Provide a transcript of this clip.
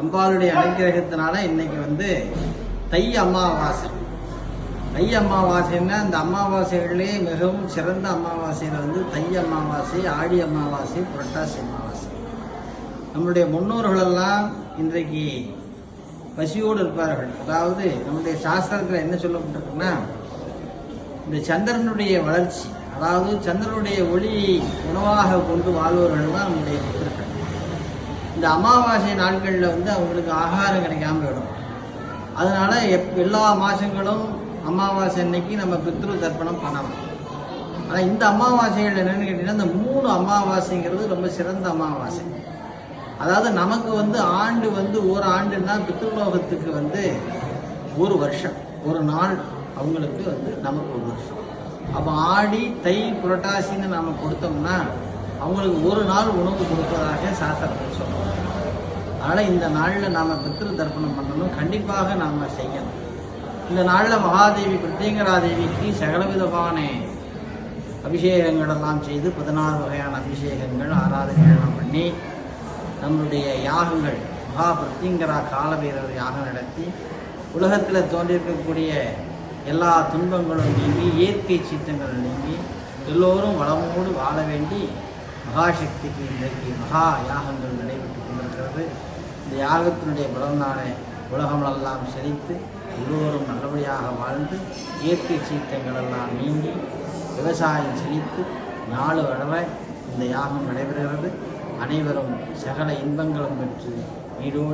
அம்பாளுடைய அனுகிரகத்தினால இன்னைக்கு வந்து தை அமாவாசை. தை அமாவாசைன்னா அந்த அமாவாசைகளிலே மிகவும் சிறந்த அமாவாசையில் வந்து தை அமாவாசை ஆடி அமாவாசை புரட்டாசி அமாவாசை. நம்முடைய முன்னோர்களெல்லாம் இன்றைக்கு பசியோடு இருப்பார்கள். அதாவது நம்முடைய சாஸ்திரத்தில் என்ன சொல்லப்பட்டிருக்குன்னா இந்த சந்திரனுடைய வளர்ச்சி அதாவது சந்திரனுடைய ஒளியை உணவாக கொண்டு வாழ்பவர்கள் தான் நம்முடைய பித்திருக்கள். இந்த அமாவாசை நாட்களில் வந்து அவங்களுக்கு ஆகாரம் கிடைக்காம போயிடும். அதனால் எப் எல்லா மாதங்களும் அமாவாசை அன்னைக்கு நம்ம பித்ரு தர்ப்பணம் பண்ணலாம் ஆனால் இந்த அமாவாசைகள் என்னென்னு கேட்டிங்கன்னா இந்த மூணு அமாவாசைங்கிறது ரொம்ப சிறந்த அமாவாசை. அதாவது நமக்கு வந்து ஆண்டு வந்து ஒரு ஆண்டுன்னா பித்ருலோகத்துக்கு வந்து ஒரு வருஷம் ஒரு நாள் அவங்களுக்கு வந்து நமக்கு ஒரு வருஷம். அப்போ ஆடி தை புரட்டாசின்னு நாம் கொடுத்தோம்னா அவங்களுக்கு ஒரு நாள் உணவு கொடுப்பதாக சாஸ்திரத்தில் சொல்லுவாங்க. அதனால் இந்த நாளில் நாம் பித்ரு தர்ப்பணம் பண்ணணும். கண்டிப்பாக நாம் செய்யணும். இந்த நாளில் மகாதேவி பிரத்யங்கராதேவிக்கு சகலவிதமான அபிஷேகங்களெல்லாம் செய்து பதினாறு வகையான அபிஷேகங்கள் ஆராதனைகள்லாம் பண்ணி நம்மளுடைய யாகங்கள் மகா பிரத்யங்கரா காலவீரர் யாகம் நடத்தி உலகத்தில் தோன்றியிருக்கக்கூடிய எல்லா துன்பங்களும் நீங்கி இயற்கை சீற்றங்கள் நீங்கி எல்லோரும் வளமோடு வாழ வேண்டி மகாசக்திக்கு இன்றைக்கு மகா யாகங்கள் நடைபெற்று கொண்டிருக்கிறது. இந்த யாகத்தினுடைய பலனான உலகமெல்லாம் செழித்து எல்லோரும் நல்லபடியாக வாழ்ந்து இயற்கை சீற்றங்கள் எல்லாம் நீங்கி விவசாயம் செழித்து நாலு அளவை இந்த யாகம் நடைபெறுகிறது. அனைவரும் சகல இன்பங்களும் பெற்று நீடோடு